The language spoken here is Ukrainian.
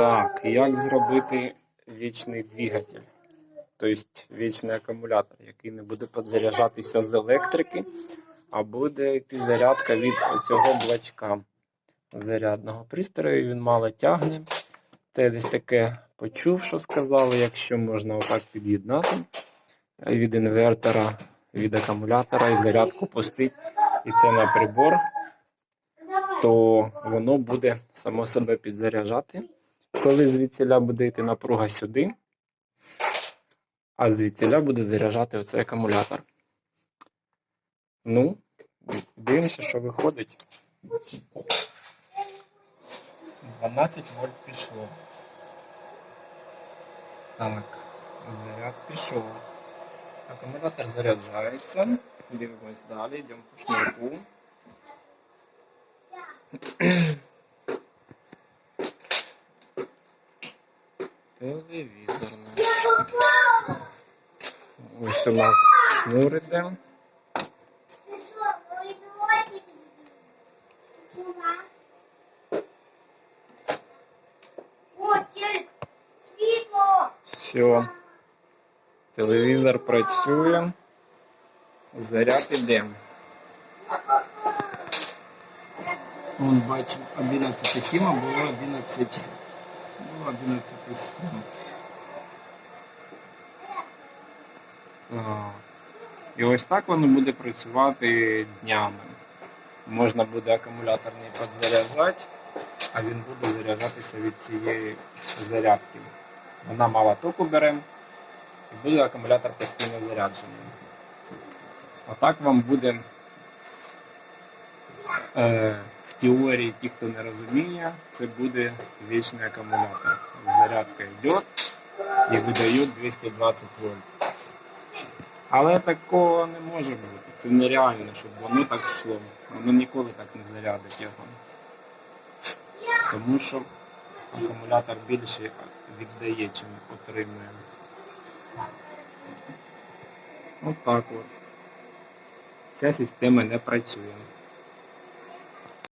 Так, як зробити вічний двигатель? Тобто вічний акумулятор, який не буде підзаряджатися з електрики, а буде йти зарядка від цього блочка зарядного пристрою. Він мало тягне. Те десь таке почув, що сказали, якщо можна отак під'єднати від інвертора, від акумулятора і зарядку пустити, і це на прибор, то воно буде само себе підзаряджати. Коли звідсіля буде йти напруга сюди, а звідсіля буде заряджати оцей акумулятор. Ну, дивимося, що виходить. 12 вольт пішло. Так, заряд пішов. Акумулятор заряджається. Дивимось далі, йдемо по шнурку. Телевізор наш. Ось у нас шнур іде. Все. Телевізор працює. Заряд іде. Вон бачимо 11,7, а було 11. Ну, 11,7. Так. І ось так воно буде працювати днями. Можна буде акумулятор не підзаряджати, а він буде заряджатися від цієї зарядки. Вона мало току бере і буде акумулятор постійно заряджений. Отак вам буде е, в теорії, ті, хто не розуміє, це буде вічний акумулятор. Зарядка йде і видає 220 вольт. Але такого не може бути. Це нереально, щоб воно так йшло. Воно ніколи так не зарядить його. Тому що акумулятор більше віддає, чим отримує. Отак от. Ця система не працює.